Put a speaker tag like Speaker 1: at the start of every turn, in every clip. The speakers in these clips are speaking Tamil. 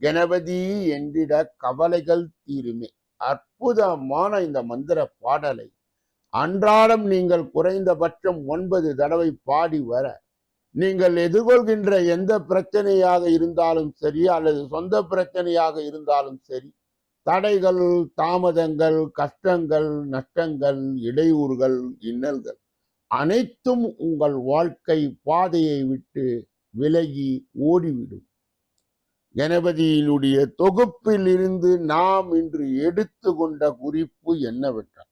Speaker 1: கணபதி என்றிட கவலைகள் தீருமே. அற்புதமான இந்த மந்திர பாடலை. அன்றாடம் நீங்கள் குறைந்தபட்சம் ஒன்பது தடவை பாடி வர நீங்கள் எதிர்கொள்கின்ற எந்த பிரச்சனையாக இருந்தாலும் சரி அல்லது சொந்த பிரச்சனையாக இருந்தாலும் சரி தடைகள் தாமதங்கள் கஷ்டங்கள் நஷ்டங்கள் இடையூறுகள் இன்னல்கள் அனைத்தும் உங்கள் வாழ்க்கை பாதையை விட்டு விலகி ஓடிவிடும். கணபதியினுடைய தொகுப்பில் இருந்து நாம் இன்று எடுத்துக்கொண்ட குறிப்பு என்னவென்றால்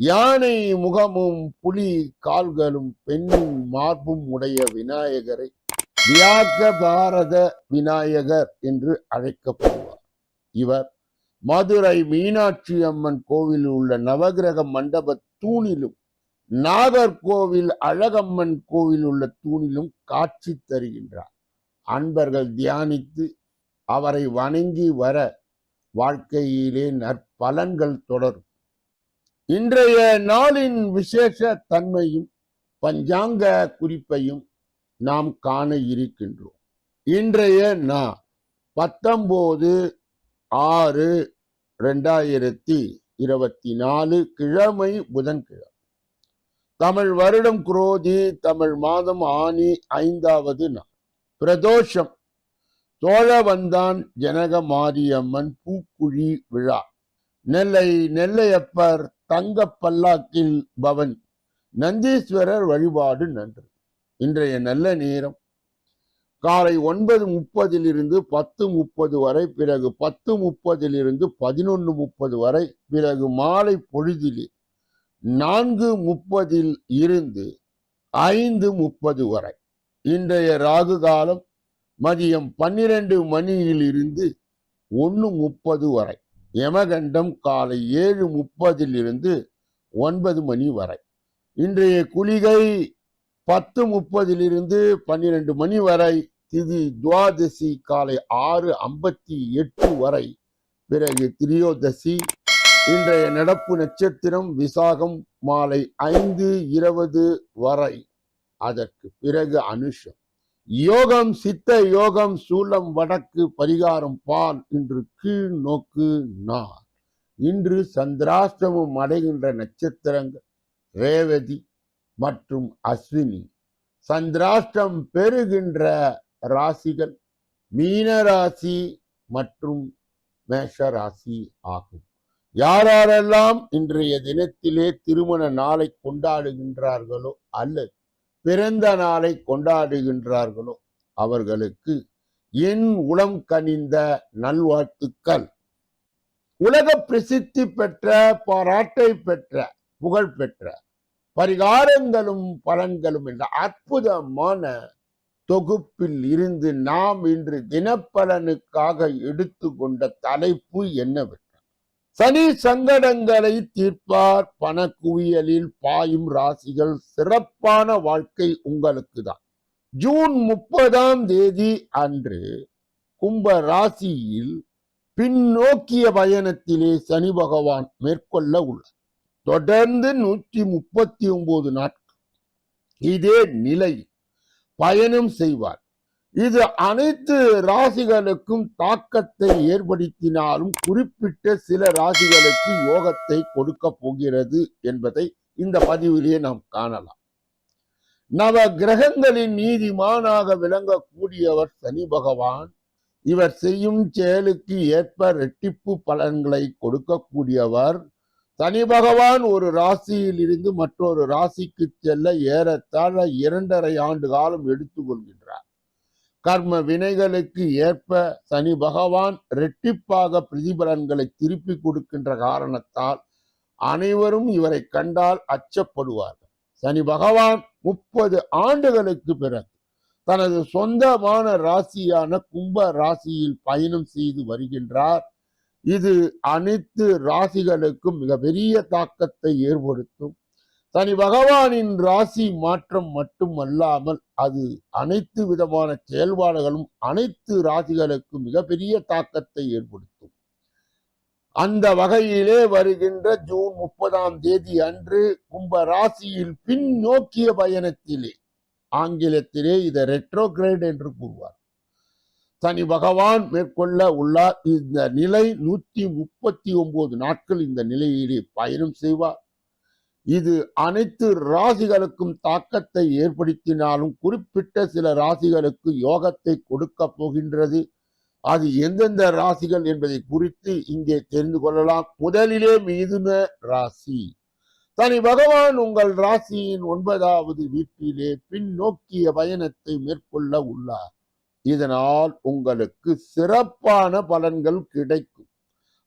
Speaker 1: யானை முகமும் புலி கால்களும் பெண்ணும் மார்பும் உடைய விநாயகரை வியாக பாரத விநாயகர் என்று அழைக்கப்படுவார். இவர் மதுரை மீனாட்சி அம்மன் கோவிலில் உள்ள நவகிரக மண்டப தூணிலும் நாகர்கோவில் அழகம்மன் கோவில் உள்ள தூணிலும் காட்சி தருகின்றார். அன்பர்கள் தியானித்து அவரை வணங்கி வர வாழ்க்கையிலே நற்பலன்கள் தொடரும். இன்றைய நாளின் விசேஷ தன்மையும் பஞ்சாங்க குறிப்பையும் நாம் காண இருக்கின்றோம். இன்றைய நா பத்தொம்போது ஆறு ரெண்டாயிரத்தி இருபத்தி நாலு கிழமை புதன்கிழமை. தமிழ் வருடம் குரோதி தமிழ் மாதம் ஆனி ஐந்தாவது நாள். பிரதோஷம் சோழவந்தான் ஜனக மாரியம்மன் பூக்குழி விழா. நெல்லை நெல்லையப்பர் தங்க பல்லாக்கில் பவன். நந்தீஸ்வரர் வழிபாடு நன்று. இன்றைய நல்ல நேரம். காலை ஒன்பது முப்பதிலிருந்து பத்து முப்பது வரை பிறகு பத்து முப்பதிலிருந்து பதினொன்று முப்பது வரை பிறகு மாலை பொழுதிலே நான்கு முப்பதில் இருந்து ஐந்து முப்பது வரை. இன்றைய ராகு காலம் மதியம் பன்னிரண்டு மணியிலிருந்து ஒன்று முப்பது வரை. யமகண்டம் காலை ஏழு முப்பதிலிருந்து ஒன்பது மணி வரை. இன்றைய குளிகை பத்து முப்பதிலிருந்து பன்னிரண்டு மணி வரை. திதி துவாதசி காலை ஆறு ஐம்பத்தி எட்டு வரை. பிறகு திரியோதசி. இன்றைய நடப்பு நட்சத்திரம் விசாகம் மாலை ஐந்து இருபது வரை. அதற்கு பிறகு அனுஷம். யோகம் சித்த யோகம் சூலம் வடக்கு பரிகாரம் பால் இன்று கீழ் நோக்கு நார் இன்று சந்திராஷ்டமம் அடைகின்ற நட்சத்திரங்கள் ரேவதி மற்றும் அஸ்வினி. சந்திராஷ்டம் பெறுகின்ற ராசிகள் மீன ராசி மற்றும் மேஷ ராசி ஆகும். யாரெல்லாம் இன்றைய தினத்திலே திருமண நாளை கொண்டாடுகின்றார்களோ அல்லது பிறந்த நாளை கொண்டாடுகின்றார்களோ அவர்களுக்கு என் உளம் கனிந்த நல்வாழ்த்துக்கள். உலக பிரசித்தி பெற்ற பாராட்டை பெற்ற புகழ் பெற்ற பரிகாரங்களும் பலன்களும் என்ற அற்புதமான தொகுப்பில் இருந்து நாம் இன்று தினப்பலனுக்காக எடுத்துக்கொண்ட தலைப்பு என்னவென்றால் சனி சங்கடங்களை தீர்ப்பார் பண குவியலில் பாயும் ராசிகள் சிறப்பான வாழ்க்கை உங்களுக்கு தான் ஜூன் முப்பதாம் தேதி அன்று கும்ப ராசியில் பின்னோக்கிய பயணத்திலே சனி பகவான் மேற்கொள்ள உள்ளார். தொடர்ந்து நூற்றி முப்பத்தி ஒன்பது நாட்கள். இதே நிலை பயணம் செய்வார். இது அனைத்து ராசிகளுக்கும் தாக்கத்தை ஏற்படுத்தினாலும் குறிப்பிட்ட சில ராசிகளுக்கு யோகத்தை கொடுக்க போகிறது என்பதை இந்த பதிவிலேயே நாம் காணலாம். நவ கிரகங்களின் நீதிமானாக விளங்கக்கூடியவர் சனி பகவான். இவர் செய்யும் செயலுக்கு ஏற்ப ரெட்டிப்பு பலன்களை கொடுக்கக்கூடியவர். சனி பகவான் ஒரு ராசியில் இருந்து மற்றொரு ராசிக்கு செல்ல ஏறத்தாழ இரண்டரை ஆண்டு காலம் எடுத்துக்கொள்கின்றார் கர்ம வினைகளுக்கு ஏற்ப சனி பகவான் ரெட்டிப்பாக பிரதிபலன்களை திருப்பி கொடுக்கின்ற காரணத்தால் அனைவரும் இவரை கண்டால் அச்சப்படுவார்கள். சனி பகவான் முப்பது ஆண்டுகளுக்கு பிறகு தனது சொந்தமான ராசியான கும்ப ராசியில் பயணம் செய்து வருகின்றார். இது அனைத்து ராசிகளுக்கும் மிகப்பெரிய தாக்கத்தை ஏற்படுத்தும். சனி பகவானின் ராசி மாற்றம் மட்டுமல்லாமல் அது அனைத்து விதமான செயல்பாடுகளும் அனைத்து ராசிகளுக்கும் மிகப்பெரிய தாக்கத்தை ஏற்படுத்தும். அந்த வகையிலே வருகின்ற ஜூன் முப்பதாம் தேதி அன்று கும்ப ராசியில் பின்னோக்கிய பயணத்திலே ஆங்கிலத்திலே இதை ரெட்ரோகிரேட் என்று கூறுவார். சனி பகவான் மேற்கொள்ள உள்ளார். இந்த நிலை நூற்றி முப்பத்தி ஒன்பது நாட்கள் இந்த நிலையிலே பயணம் செய்வார். இது அனைத்து ராசிகளுக்கும் தாக்கத்தை ஏற்படுத்தினாலும் குறிப்பிட்ட சில ராசிகளுக்கு யோகத்தை கொடுக்க போகின்றது. அது எந்தெந்த ராசிகள் என்பதை குறித்து இங்கே தெரிந்து கொள்ளலாம். முதலிலே மீதுன ராசி. தனி பகவான் உங்கள் ராசியின் ஒன்பதாவது வீட்டிலே பின்னோக்கிய பயணத்தை மேற்கொள்ள உள்ளார். இதனால் உங்களுக்கு சிறப்பான பலன்கள் கிடைக்கும்.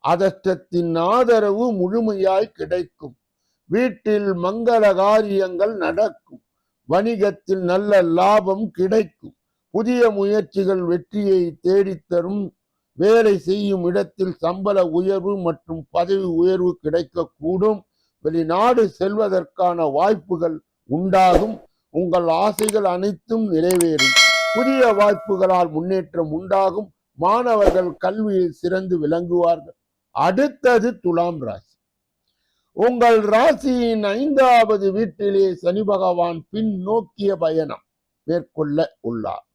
Speaker 1: அதஷ்டத்தின் ஆதரவு முழுமையாய் கிடைக்கும். வீட்டில் மங்கள காரியங்கள் நடக்கும். வணிகத்தில் நல்ல லாபம் கிடைக்கும். புதிய முயற்சிகள் வெற்றியை தேடித்தரும். வேலை செய்யும் இடத்தில் சம்பள உயர்வு மற்றும் பதவி உயர்வு கிடைக்கக்கூடும். வெளிநாடு செல்வதற்கான வாய்ப்புகள் உண்டாகும். உங்கள் ஆசைகள் அனைத்தும் நிறைவேறும். புதிய வாய்ப்புகளால் முன்னேற்றம் உண்டாகும். மாணவர்கள் கல்வியில் சிறந்து விளங்குவார்கள். அடுத்தது துலாம் ராசி. உங்கள் ராசியின் ஐந்தாவது வீட்டிலே சனி பகவான் பின்னோக்கிய பயணம் மேற்கொள்ள உள்ளார்.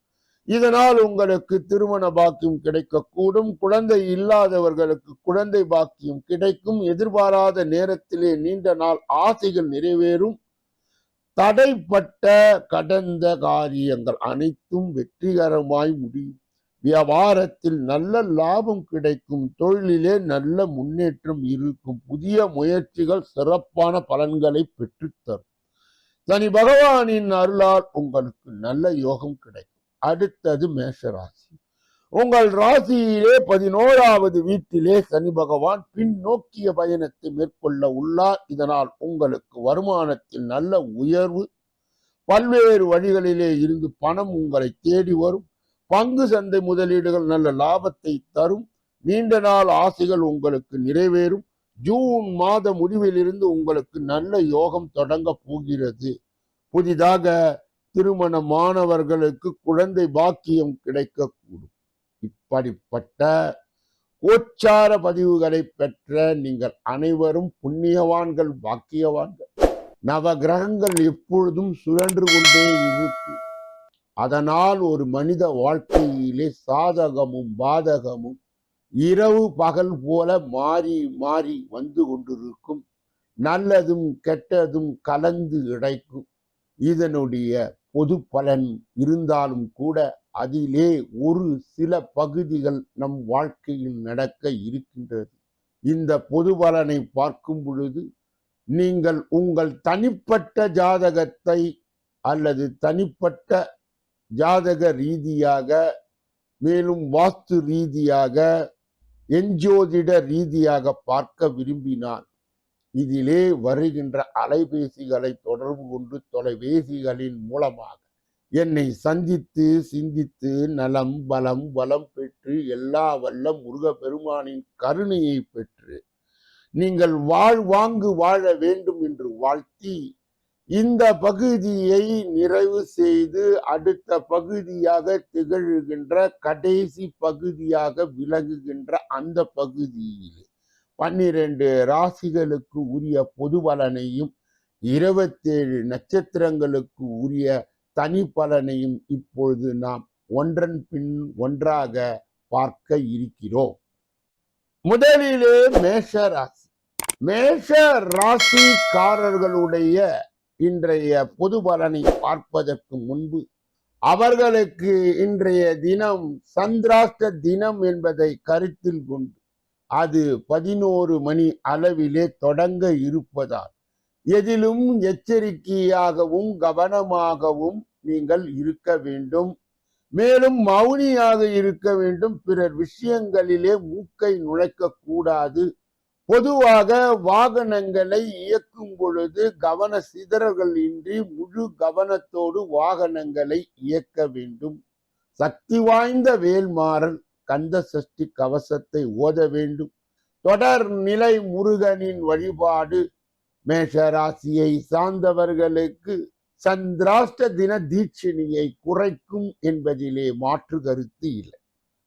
Speaker 1: இதனால் உங்களுக்கு திருமண பாக்கியம் கிடைக்கக்கூடும் குழந்தை இல்லாதவர்களுக்கு குழந்தை பாக்கியம் கிடைக்கும் எதிர்பாராத நேரத்திலே நீண்ட நாள் ஆசைகள் நிறைவேறும். தடைப்பட்ட கடந்த காரியங்கள் அனைத்தும் வெற்றிகரமாய் முடியும். வியாபாரத்தில் நல்ல லாபம் கிடைக்கும் தொழிலிலே நல்ல முன்னேற்றம் இருக்கும் புதிய முயற்சிகள் சிறப்பான பலன்களை பெற்றுத்தரும். சனி பகவானின் அருளால் உங்களுக்கு நல்ல யோகம் கிடைக்கும். அடுத்தது மேஷராசி. உங்கள் ராசியிலே பதினோராவது வீட்டிலே சனி பகவான் பின்னோக்கிய பயணத்தை மேற்கொள்ள உள்ளார். இதனால் உங்களுக்கு வருமானத்தில் நல்ல உயர்வு பல்வேறு வழிகளிலே இருந்து பணம் உங்களை தேடி வரும். பங்கு சந்தை முதலீடுகள் நல்ல லாபத்தை தரும். நீண்ட நாள் ஆசைகள் உங்களுக்கு நிறைவேறும். ஜூன் மாத முடிவிலிருந்து உங்களுக்கு நல்ல யோகம் தொடங்க போகிறது. புதிதாக திருமணமானவர்களுக்கு குழந்தை பாக்கியம் கிடைக்கக்கூடும். இப்படிப்பட்ட கோச்சார பதிவுகளை பெற்ற நீங்கள் அனைவரும் புண்ணியவான்கள் பாக்கியவான்கள். நவ கிரகங்கள் எப்பொழுதும் சுழன்று கொண்டே இருக்கும் அதனால் ஒரு மனித வாழ்க்கையிலே சாதகமும் பாதகமும் இரவு பகல் போல மாறி மாறி வந்து கொண்டிருக்கும். நல்லதும் கெட்டதும் கலந்து கிடைக்கும் இதனுடைய பொது பலன் இருந்தாலும் கூட அதிலே ஒரு சில பகுதிகள் நம் வாழ்க்கையில் நடக்க இருக்கின்றது. இந்த பொது பலனை பார்க்கும் பொழுது நீங்கள் உங்கள் தனிப்பட்ட ஜாதகத்தை அல்லது தனிப்பட்ட ஜாதக ரீதியாக மேலும் வாஸ்து ரீதியாக எஞ்சோதிட ரீதியாக பார்க்க விரும்பினான். இதிலே வருகின்ற அலைபேசிகளை தொடர்பு கொண்டு தொலைபேசிகளின் மூலமாக என்னை சந்தித்து சிந்தித்து நலம் பலம் வளம் பெற்று எல்லா வல்ல முருகப்பெருமானின் கருணையை பெற்று நீங்கள் வாழ்வாங்கு வாழ வேண்டும் என்று வாழ்த்தி இந்த பகுதியை நிறைவு செய்து அடுத்த பகுதியாக திகழ்கின்ற கடைசி பகுதியாக விலகுகின்ற அந்த பகுதியில் பன்னிரண்டு ராசிகளுக்கு உரிய பொது பலனையும் இருபத்தேழு நட்சத்திரங்களுக்கு உரிய தனி பலனையும் இப்பொழுது நாம் ஒன்றன் பின் ஒன்றாக பார்க்க இருக்கிறோம். முதலிலே மேஷ ராசி. மேஷ ராசிக்காரர்களுடைய இன்றைய பொது பலனை பார்ப்பதற்கு முன்பு அவர்களுக்கு இன்றைய தினம் சந்திராஷ்ட தினம் என்பதை கருத்தில் கொண்டு அது பதினோரு மணி அளவிலே தொடங்க இருப்பதால் எதிலும் எச்சரிக்கையாகவும் கவனமாகவும் நீங்கள் இருக்க வேண்டும். மேலும் மௌனியாக இருக்க வேண்டும். பிறர் விஷயங்களிலே மூக்கை நுழைக்க கூடாது. பொதுவாக வாகனங்களை இயக்கும் பொழுது கவன சிதறல்கள் இன்றி முழு கவனத்தோடு வாகனங்களை இயக்க வேண்டும். சக்தி வாய்ந்த வேல்மாறல் கந்த சஷ்டி கவசத்தை ஓத வேண்டும். தொடர் நிலை முருகனின் வழிபாடு மேஷ ராசியை சார்ந்தவர்களுக்கு சந்திராஷ்ட தின தீட்சணியை குறைக்கும் என்பதிலே மாற்று கருத்து இல்லை.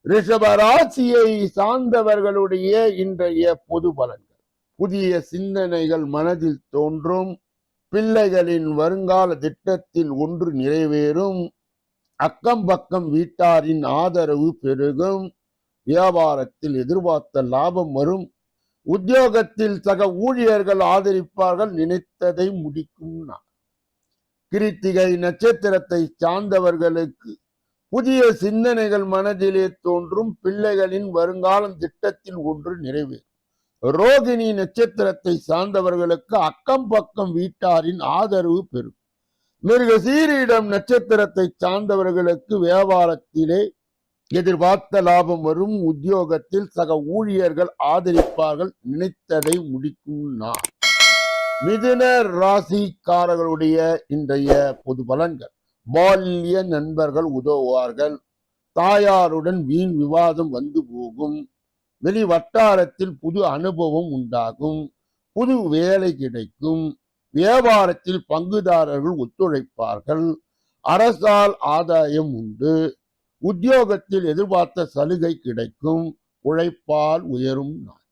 Speaker 1: ரிஷப ராசியை சார்ந்தவர்களுடைய இன்றைய பொது பலன்கள். புதிய சிந்தனைகள் மனதில் தோன்றும் பிள்ளைகளின் வருங்கால திட்டத்தில் ஒன்று நிறைவேறும் அக்கம் பக்கம் வீட்டாரின் ஆதரவு பெருகும் வியாபாரத்தில் எதிர்பார்த்த லாபம் வரும் உத்தியோகத்தில் சக ஊழியர்கள் ஆதரிப்பார்கள் நினைத்ததை முடிக்கும் கிருத்திகை நட்சத்திரத்தை சார்ந்தவர்களுக்கு புதிய சிந்தனைகள் மனதிலே தோன்றும் பிள்ளைகளின் வருங்காலம் திட்டத்தில் ஒன்று நிறைவேறும் ரோகிணி நட்சத்திரத்தை சார்ந்தவர்களுக்கு அக்கம் பக்கம் வீட்டாரின் ஆதரவு பெறும். மிருக சீரியிடம் நட்சத்திரத்தை சார்ந்தவர்களுக்கு வியாபாரத்திலே எதிர்பார்த்த லாபம் வரும். உத்தியோகத்தில் சக ஊழியர்கள் ஆதரிப்பார்கள். நினைத்ததை முடிக்கும் நான் மிதுன ராசிக்காரர்களுடைய இன்றைய பொது பலன்கள். பால்ய நண்பர்கள் உதவுவார்கள். தாயாருடன் வீண் விவாதம் வந்து போகும். வெளி வட்டாரத்தில் புது அனுபவம் உண்டாகும். புது வேலை கிடைக்கும். வியாபாரத்தில் பங்குதாரர்கள் ஒத்துழைப்பார்கள். அரசால் ஆதாயம் உண்டு. உத்தியோகத்தில் எதிர்பார்த்த சலுகை கிடைக்கும். உழைப்பால் உயரும் நாள்.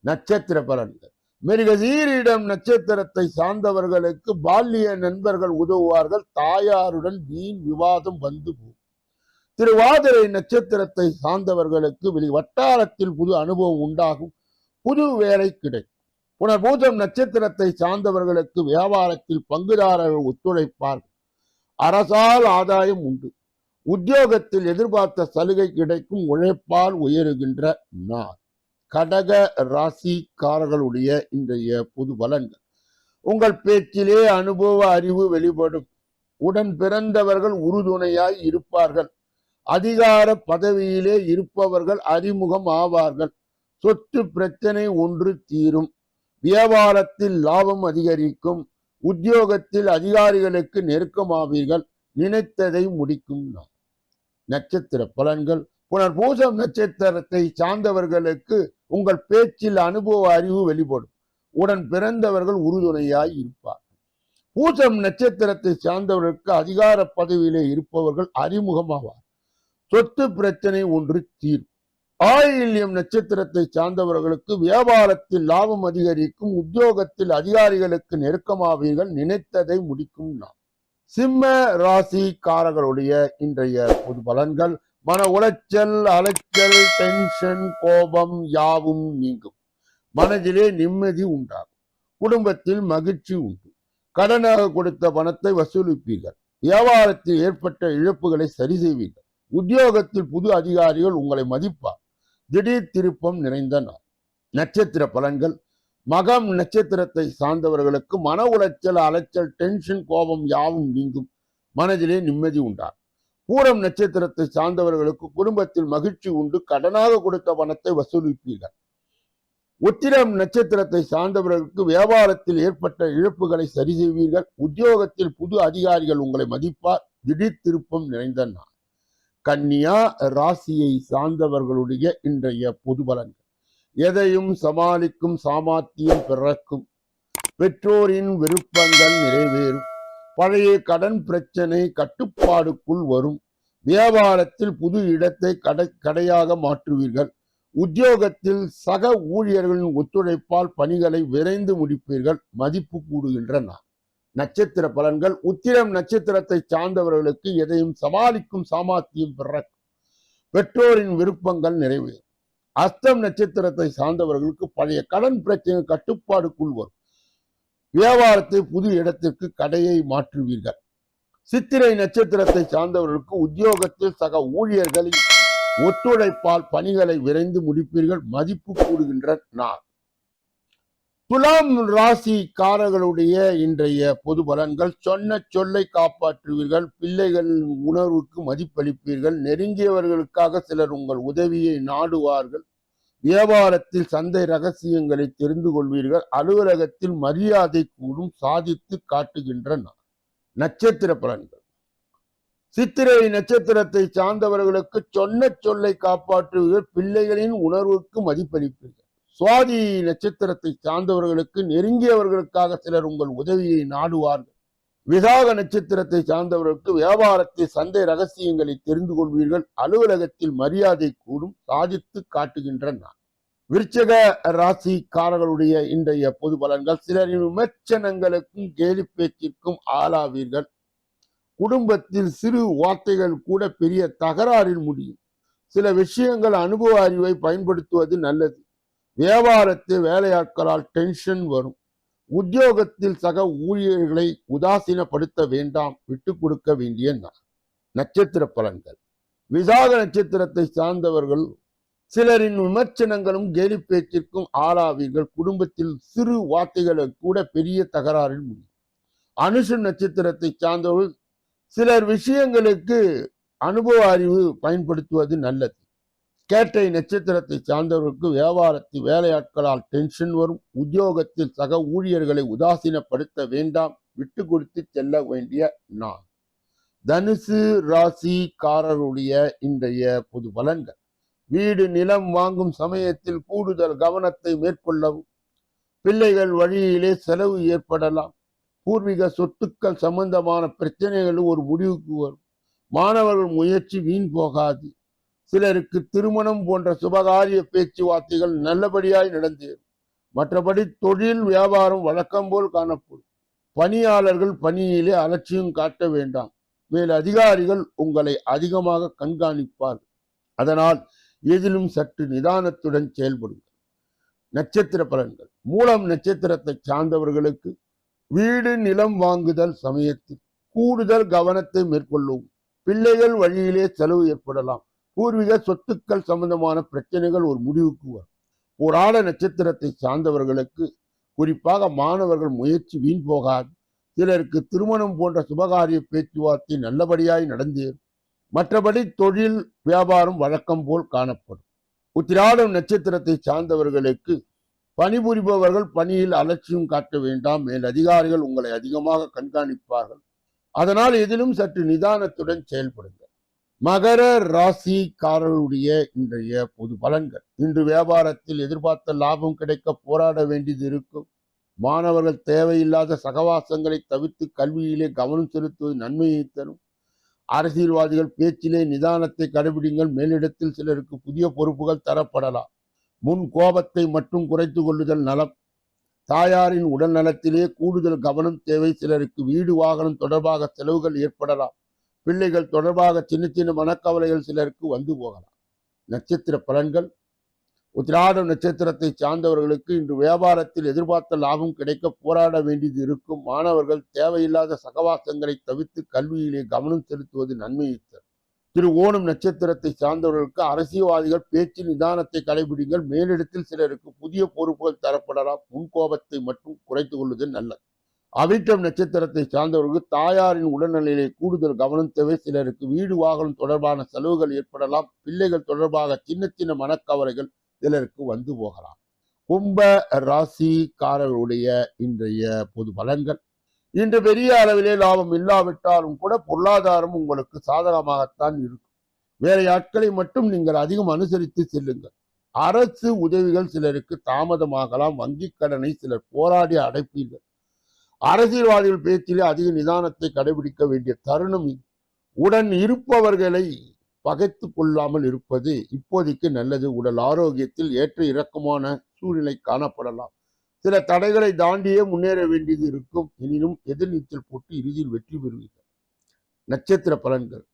Speaker 1: நட்சத்திர பலன்கள். மிருகசீரிடம் நட்சத்திரத்தை சார்ந்தவர்களுக்கு பால்ய நண்பர்கள் உதவுவார்கள். தாயாருடன் வீண் விவாதம் வந்து போகும். திருவாதிரை நட்சத்திரத்தை சார்ந்தவர்களுக்கு வெளி வட்டாரத்தில் புது அனுபவம் உண்டாகும். புது வேலை கிடைக்கும். புனர்பூஜம் நட்சத்திரத்தை சார்ந்தவர்களுக்கு வியாபாரத்தில் பங்குதாரர்கள் ஒத்துழைப்பார்கள். அரசால் ஆதாயம் உண்டு. உத்தியோகத்தில் எதிர்பார்த்த சலுகை கிடைக்கும். உழைப்பால் உயருகின்ற நாள். கடக ராசிக்காரர்களுடைய இன்றைய பொது பலன்கள் உங்கள் பேச்சிலே அனுபவ அறிவு வெளிப்படும். உடன் பிறந்தவர்கள் உறுதுணையாய் இருப்பார்கள். அதிகார பதவியிலே இருப்பவர்கள் அறிமுகம் ஆவார்கள். சொத்து பிரச்சனை ஒன்று தீரும். வியாபாரத்தில் லாபம் அதிகரிக்கும். உத்தியோகத்தில் அதிகாரிகளுக்கு நெருக்கமாவீர்கள். நினைத்ததை முடிக்கும் நாள் நட்சத்திர பலன்கள். புனர்பூசம் நட்சத்திரத்தை சார்ந்தவர்களுக்கு உங்கள் பேச்சில் அனுபவ அறிவு வெளிப்படும். உடன் பிறந்தவர்கள் உறுதுணையாய் இருப்பார். பூசம் நட்சத்திரத்தை சார்ந்தவர்களுக்கு அதிகார பதவியிலே இருப்பவர்கள் அறிமுகமாவார். சொத்து பிரச்சனை ஒன்று தீரும். ஆயில்யம் நட்சத்திரத்தை சார்ந்தவர்களுக்கு வியாபாரத்தில் லாபம் அதிகரிக்கும் உத்தியோகத்தில் அதிகாரிகளுக்கு நெருக்கமாவீர்கள் நினைத்ததை முடிக்கும் நாம் சிம்ம ராசிக்காரர்களுடைய இன்றைய பொது பலன்கள் மன உளைச்சல் அலைச்சல் டென்ஷன் கோபம் யாவும் நீங்கும். மனதிலே நிம்மதி உண்டாகும். குடும்பத்தில் மகிழ்ச்சி உண்டு. கடனாக கொடுத்த பணத்தை வசூலிப்பீர்கள். வியாபாரத்தில் ஏற்பட்ட இழப்புகளை சரி செய்வீர்கள். உத்தியோகத்தில் புது அதிகாரிகள் உங்களை மதிப்பார். திடீர் திருப்பம் நிறைந்த நாள். நட்சத்திர பலன்கள். மகம் நட்சத்திரத்தை சார்ந்தவர்களுக்கு மன உளைச்சல் அலைச்சல் டென்ஷன் கோபம் யாவும் நீங்கும். மனதிலே நிம்மதி உண்டாகும். பூரம் நட்சத்திரத்தை சார்ந்தவர்களுக்கு குடும்பத்தில் மகிழ்ச்சி உண்டு. கடனாக கொடுத்த பணத்தை வசூலிப்பீர்கள். உத்திரம் நட்சத்திரத்தை சார்ந்தவர்களுக்கு வியாபாரத்தில் ஏற்பட்ட இழப்புகளை சரி செய்வீர்கள். உத்தியோகத்தில் புது அதிகாரிகள் உங்களை மதிப்பார். திடீர் திருப்பம் நிறைந்த நாள். கன்னியா ராசியை சார்ந்தவர்களுடைய இன்றைய பொது பலன்கள். எதையும் சமாளிக்கும் சாமாத்தியம் பிறக்கும். பெற்றோரின் விருப்பங்கள் நிறைவேறும். பழைய கடன் பிரச்சனை கட்டுப்பாடுக்குள் வரும். வியாபாரத்தில் புது இடத்தை கடை கடையாக மாற்றுவீர்கள். உத்தியோகத்தில் சக ஊழியர்களின் ஒத்துழைப்பால் பணிகளை விரைந்து முடிப்பீர்கள். மதிப்பு கூடுகின்றன. நட்சத்திர பலன்கள். உத்திரம் நட்சத்திரத்தை சார்ந்தவர்களுக்கு எதையும் சமாளிக்கும் சாமர்த்தியம் பிறக்கும் பெற்றோரின் விருப்பங்கள் நிறைவேறும். அஸ்தம் நட்சத்திரத்தை சார்ந்தவர்களுக்கு பழைய கடன் பிரச்சனை கட்டுப்பாடுக்குள் வரும். வியாபாரத்தை புது இடத்திற்கு கடையை மாற்றுவீர்கள். சித்திரை நட்சத்திரத்தை சார்ந்தவர்களுக்கு உத்தியோகத்தில் சக ஊழியர்களின் ஒத்துழைப்பால் பணிகளை விரைந்து முடிப்பீர்கள். மதிப்பு கூடுகின்ற நாள். துலாம் ராசிக்காரர்களுடைய இன்றைய பொது பலன்கள் சொன்ன சொல்லை காப்பாற்றுவீர்கள். பிள்ளைகள் உணர்வுக்கு மதிப்பளிப்பீர்கள். நெருங்கியவர்களுக்காக சிலர் உங்கள் உதவியை நாடுவார்கள். வியாபாரத்தில் சந்தை ரகசியங்களை தெரிந்து கொள்வீர்கள். அலுவலகத்தில் மரியாதை கூடும் சாதித்து காட்டுகின்ற நட்சத்திர பலன்கள். சித்திரை நட்சத்திரத்தை சார்ந்தவர்களுக்கு சொன்ன சொல்லை காப்பாற்றுவீர்கள். பிள்ளைகளின் உணர்வுக்கு மதிப்பளிப்பீர்கள். சுவாதி நட்சத்திரத்தை சார்ந்தவர்களுக்கு நெருங்கியவர்களுக்காக சிலர் உங்கள் உதவியை நாடுவார்கள். விசாக நட்சத்திரத்தை சார்ந்தவர்களுக்கு வியாபாரத்தில் சந்தை ரகசியங்களை தெரிந்து கொள்வீர்கள். அலுவலகத்தில் மரியாதை கூடும் சாதித்து காட்டுகின்ற நான். விருச்சக ராசிக்காரர்களுடைய இன்றைய பொது பலன்கள் சிலரின் விமர்சனங்களுக்கும் கேலி பேச்சிற்கும் ஆளாவீர்கள். குடும்பத்தில் சிறு வார்த்தைகள் கூட பெரிய தகராறில் முடியும். சில விஷயங்கள் அனுபவ அறிவை பயன்படுத்துவது நல்லது. வியாபாரத்து வேலையாட்களால் டென்ஷன் வரும். உத்தியோகத்தில் சக ஊழியர்களை உதாசீனப்படுத்த வேண்டாம் விட்டு கொடுக்க வேண்டிய நாள் நட்சத்திர பலன்கள். விசாக நட்சத்திரத்தை சார்ந்தவர்கள் சிலரின் விமர்சனங்களும் கேலி பேச்சிற்கும் ஆளாவீர்கள். குடும்பத்தில் சிறு வார்த்தைகளுக்கு கூட பெரிய தகராறில் முடியும் அனுஷ நட்சத்திரத்தை சார்ந்தவர்கள் சிலர் விஷயங்களுக்கு அனுபவ அறிவு பயன்படுத்துவது நல்லது. கேட்டை நட்சத்திரத்தை சார்ந்தவர்களுக்கு வியாபாரத்தில் வேலையாட்களால் டென்ஷன் வரும். உத்தியோகத்தில் சக ஊழியர்களை உதாசீனப்படுத்த வேண்டாம். விட்டு கொடுத்து செல்ல வேண்டிய நாள். தனுசு ராசிக்காரருடைய இன்றைய பொது பலன்கள். வீடு நிலம் வாங்கும் சமயத்தில் கூடுதல் கவனத்தை மேற்கொள்ளவும். பிள்ளைகள் வழியிலே செலவு ஏற்படலாம். பூர்வீக சொத்துக்கள் சம்பந்தமான பிரச்சனைகள் ஒரு முடிவுக்கு வரும். மாணவர்கள் முயற்சி வீண் போகாது. சிலருக்கு திருமணம் போன்ற சுபகாரிய பேச்சுவார்த்தைகள் நல்லபடியாய் நடந்தேன் மற்றபடி தொழில் வியாபாரம் வழக்கம் போல் காணப்படும். பணியாளர்கள் பணியிலே அலட்சியம் காட்ட வேண்டாம். மேல் அதிகாரிகள் உங்களை அதிகமாக கண்காணிப்பார்கள். அதனால் எதிலும் சற்று நிதானத்துடன் செயல்படுங்கள். நட்சத்திர பலன்கள். மூலம் நட்சத்திரத்தை சார்ந்தவர்களுக்கு வீடு நிலம் வாங்குதல் சமயத்தில் கூடுதல் கவனத்தை மேற்கொள்ளவும் பிள்ளைகள் வழியிலே செலவு ஏற்படலாம். பூர்வீக சொத்துக்கள் சம்பந்தமான பிரச்சனைகள் ஒரு முடிவுக்கு வரும். போராட நட்சத்திரத்தை சார்ந்தவர்களுக்கு குறிப்பாக மாணவர்கள் முயற்சி வீண் போகாது. சிலருக்கு திருமணம் போன்ற சுபகாரிய பேச்சுவார்த்தை நல்லபடியாய் நடந்தேறும். மற்றபடி தொழில் வியாபாரம் வழக்கம் போல் காணப்படும். உத்திராடம் நட்சத்திரத்தை சார்ந்தவர்களுக்கு பணிபுரிபவர்கள் பணியில் அலட்சியம் காட்ட வேண்டாம். மேல் அதிகாரிகள் உங்களை அதிகமாக கண்காணிப்பார்கள். அதனால் எதிலும் சற்று நிதானத்துடன் செயல்படுங்கள். மகர ராசிக்காரருடைய இன்றைய பொது பலன்கள். இன்று வியாபாரத்தில் எதிர்பார்த்த லாபம் கிடைக்க போராட வேண்டியது இருக்கும். மாணவர்கள் தேவையில்லாத சகவாசங்களை தவிர்த்து கல்வியிலே கவனம் செலுத்துவது நன்மையை தரும். அரசியல்வாதிகள் பேச்சிலே நிதானத்தை கடைபிடிங்கள். மேலிடத்தில் சிலருக்கு புதிய பொறுப்புகள் தரப்படலாம். முன் கோபத்தை மட்டும் குறைத்து கொள்ளுதல் நலம். தாயாரின் உடல் நலத்திலே கூடுதல் கவனம் தேவை. சிலருக்கு வீடு வாகனம் தொடர்பாக செலவுகள் ஏற்படலாம். பிள்ளைகள் தொடர்பாக சின்ன சின்ன மனக்கவலைகள் சிலருக்கு வந்து போகலாம். நட்சத்திர பலன்கள். உத்திராடம் நட்சத்திரத்தை சார்ந்தவர்களுக்கு இன்று வியாபாரத்தில் எதிர்பார்த்த லாபம் கிடைக்க போராட வேண்டியது இருக்கும். மாணவர்கள் தேவையில்லாத சகவாசங்களை தவிர்த்து கல்வியிலே கவனம் செலுத்துவது நன்மையை தரும். திரு ஓணம் நட்சத்திரத்தை சார்ந்தவர்களுக்கு அரசியல்வாதிகள் பேச்சு நிதானத்தை கடைபிடிங்கள். மேலிடத்தில் சிலருக்கு புதிய பொறுப்புகள் தரப்படலாம். முன்கோபத்தை மட்டும் குறைத்து கொள்வது நல்லது. அவிட்டம் நட்சத்திரத்தை சார்ந்தவர்களுக்கு தாயாரின் உடல்நிலையிலே கூடுதல் கவனம் தேவை. சிலருக்கு வீடு வாகனம் தொடர்பான செலவுகள் ஏற்படலாம். பிள்ளைகள் தொடர்பாக சின்ன சின்ன மனக்கவலைகள் சிலருக்கு வந்து போகலாம். கும்ப ராசிக்காரர்களுடைய இன்றைய பொது பலன்கள். இன்று பெரிய அளவிலே லாபம் இல்லாவிட்டாலும் கூட பொருளாதாரம் உங்களுக்கு சாதகமாகத்தான் இருக்கும். வேலையாட்களை மட்டும் நீங்கள் அதிகம் அனுசரித்து செல்லுங்கள். அரசு உதவிகள் சிலருக்கு தாமதமாகலாம். வங்கிக் கடனை சிலர் போராடி அடைப்பீர்கள். அரசியல்வாதிகள் பேச்சிலே அதிக நிதானத்தை கடைபிடிக்க வேண்டிய தருணம் உடன் இருப்பவர்களை பகைத்து கொள்ளாமல் இருப்பது இப்போதைக்கு நல்லது. உடல் ஆரோக்கியத்தில் ஏற்ற இறக்கமான சூழ்நிலை காணப்படலாம். சில தடைகளை தாண்டியே முன்னேற வேண்டியது இருக்கும். எனினும் எதிர்நீச்சல் போட்டு இறுதியில் வெற்றி பெறுவீர்கள். நட்சத்திர பலன்கள்.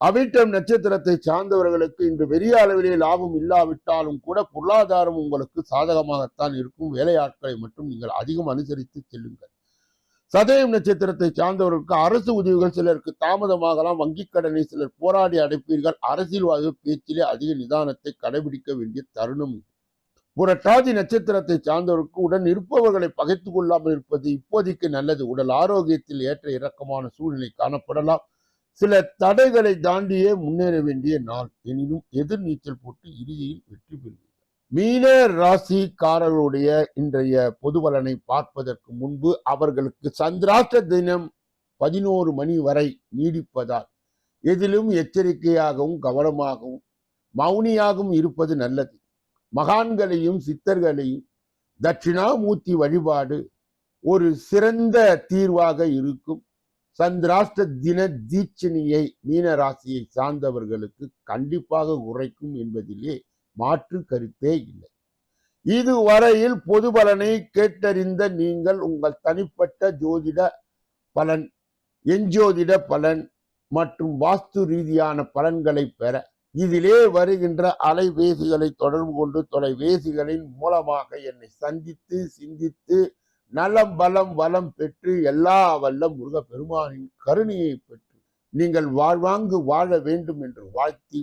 Speaker 1: அவிட்டம் நட்சத்திரத்தை சார்ந்தவர்களுக்கு இன்று பெரிய அளவிலே லாபம் இல்லாவிட்டாலும் கூட பொருளாதாரம் உங்களுக்கு சாதகமாகத்தான் இருக்கும். வேலையாட்களை மட்டும் நீங்கள் அதிகம் அனுசரித்து செல்லுங்கள். சதயம் நட்சத்திரத்தை சார்ந்தவர்களுக்கு அரசு உதவிகள் சிலருக்கு தாமதமாகலாம். வங்கிக் கடனை சிலர் போராடி அடைப்பீர்கள். அரசியல்வாதிகள் பேச்சிலே அதிக நிதானத்தை கடைபிடிக்க வேண்டிய தருணம் புரட்டாதி நட்சத்திரத்தை சார்ந்தவருக்கு உடன் இருப்பவர்களை பகைத்து கொள்ளாமல் இருப்பது இப்போதைக்கு நல்லது. உடல் ஆரோக்கியத்தில் ஏற்ற இறக்கமான சூழ்நிலை காணப்படலாம். சில தடைகளை தாண்டியே முன்னேற வேண்டிய நாள். எனினும் எதிர்நீச்சல் போட்டு இறுதியில் வெற்றி பெறுவீர்கள். மீன ராசிக்காரர்களுடைய இன்றைய பொது பலனை பார்ப்பதற்கு முன்பு அவர்களுக்கு சந்திராஷ்ட தினம் பதினோரு மணி வரை நீடிப்பதால் எதிலும் எச்சரிக்கையாகவும் கவனமாகவும் மௌனியாகவும் இருப்பது நல்லது. மகான்களையும் சித்தர்களையும் தட்சிணாமூர்த்தி வழிபாடு ஒரு சிறந்த தீர்வாக இருக்கும். சந்திராஷ்ட தின தீட்சணியை மீனராசியை சார்ந்தவர்களுக்கு கண்டிப்பாக உரைக்கும் என்பதிலே மாற்று கருத்தே இல்லை. இதுவரையில் பொது பலனை கேட்டறிந்த நீங்கள் உங்கள் தனிப்பட்ட ஜோதிட பலன் எஞ்சோதிட பலன் மற்றும் வாஸ்து ரீதியான பலன்களை பெற இதிலே வருகின்ற அலைபேசிகளை தொடர்பு கொண்டு தொலைபேசிகளின் மூலமாக என்னை சந்தித்து சிந்தித்து நலம் பலம் வளம் பெற்று எல்லா வல்ல முருக பெருமானின் கருணையை பெற்று நீங்கள் வாழ்வாங்கு வாழ வேண்டும் என்று வாழ்த்தி